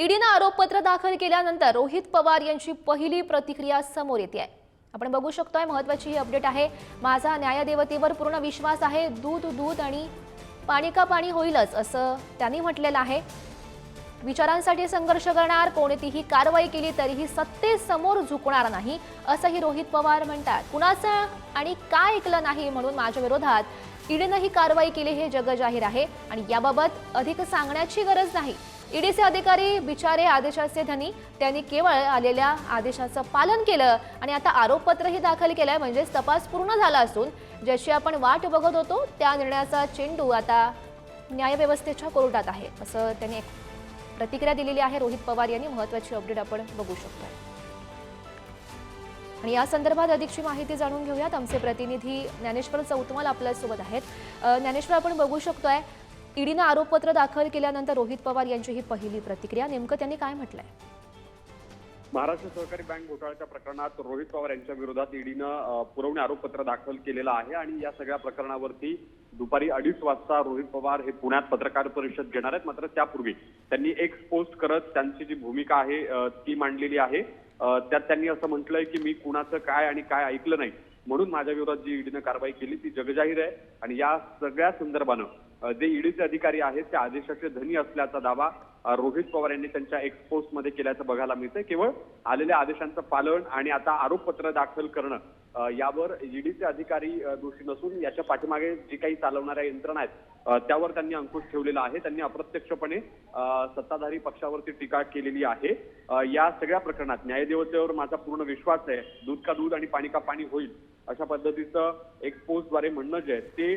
ईडीनं आरोपपत्र दाखल केल्यानंतर रोहित पवार यांची पहिली प्रतिक्रिया समोर येते आहे आपण बघू शकतोय महत्वाची ही अपडेट आहे. माझा न्यायदेवतेवर पूर्ण विश्वास आहे. दूध दूध आणि पाणी का पाणी होईलच असं त्यांनी म्हटलेलं आहे. विचारांसाठी संघर्ष करणार कोणतीही कारवाई केली तरीही सत्तेसमोर झुकणार नाही असंही रोहित पवार म्हणतात. कुणाचं आणि काय ऐकलं नाही म्हणून माझ्या विरोधात ईडीनं ही कारवाई केली हे जगजाहीर आहे. आणि याबाबत अधिक सांगण्याची गरज नाही. ईडीचे अधिकारी बिचारे आदेशाचे धनी. त्यांनी केवळ आलेल्या आदेशाचं पालन केलं आणि आता आरोपपत्रही दाखल केलंय. म्हणजेच तपास पूर्ण झाला असून ज्याची आपण वाट बघत होतो त्या निर्णयाचा चेंडू आता न्यायव्यवस्थेच्या कोर्टात आहे. असं त्यांनी एक प्रतिक्रिया दिलेली आहे. रोहित पवार यांनी महत्वाची अपडेट आपण बघू शकतो आणि या संदर्भात अधिकची माहिती जाणून घेऊयात. आमचे प्रतिनिधी ज्ञानेश्वर चौतमल आपल्यासोबत आहेत. ज्ञानेश्वर आपण बघू शकतोय ईडीनं आरोपपत्र दाखल केल्यानंतर रोहित पवार यांची ही पहिली प्रतिक्रिया. नेमकं त्यांनी काय म्हटलंय? महाराष्ट्र सहकारी बँक घोटाळ्याच्या प्रकरणात रोहित पवार यांच्या विरोधात ईडीनं पुरवणी आरोपपत्र दाखल केलेलं आहे आणि या सगळ्या प्रकरणावरती दुपारी अडीच वाजता रोहित पवार हे पुण्यात पत्रकार परिषद घेणार आहेत. मात्र त्यापूर्वी त्यांनी एक पोस्ट करत त्यांची जी भूमिका आहे ती मांडलेली आहे. त्यात त्यांनी असं म्हटलंय की मी कुणाचं काय आणि काय ऐकलं नाही. म्हणून माझ्या विरोधात जी ईडीनं कारवाई केली ती जगजाहीर आहे. आणि या सगळ्या संदर्भानं जे ईडीचे अधिकारी आहेत त्या आदेशाचे धनी असल्याचा दावा रोहित पवार यांनी त्यांच्या एक्सपोस्टमध्ये केल्याचं बघायला मिळतंय. केवळ आलेल्या आदेशांचं पालन आणि आता आरोपपत्र दाखल करणं यावर ईडीचे अधिकारी दोषी नसून याच्या पाठीमागे जी काही चालवणाऱ्या यंत्रणा आहेत त्यावर त्यांनी अंकुश ठेवलेला आहे. त्यांनी अप्रत्यक्षपणे सत्ताधारी पक्षावरती टीका केलेली आहे. या सगळ्या प्रकरणात न्यायदेवतेवर माझा पूर्ण विश्वास आहे. दूध का दूध आणि पाणी का पाणी होईल अशा पद्धतीचं एक पोस्टद्वारे म्हणणं जे आहे ते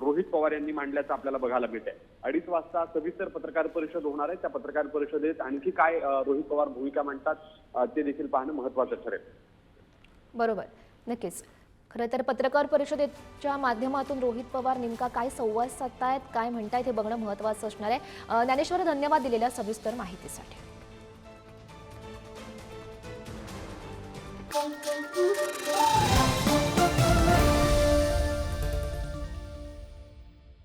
रोहित पवार यांनी मांडल्याचं आपल्याला बघायला मिळत आहे अडीच वाजता सविस्तर पत्रकार परिषद होणार आहे. त्या पत्रकार परिषदेत आणखी काय रोहित पवार भूमिका मांडतात ते देखील पाहणं महत्वाचं ठरेल. बरोबर. नक्कीच. खरं तर पत्रकार परिषदेच्या माध्यमातून रोहित पवार नेमका काय संवाद साधतायत काय म्हणतायत हे बघणं महत्त्वाचं असणार आहे. ज्ञानेश्वर धन्यवाद दिलेल्या सविस्तर माहितीसाठी. Thank you.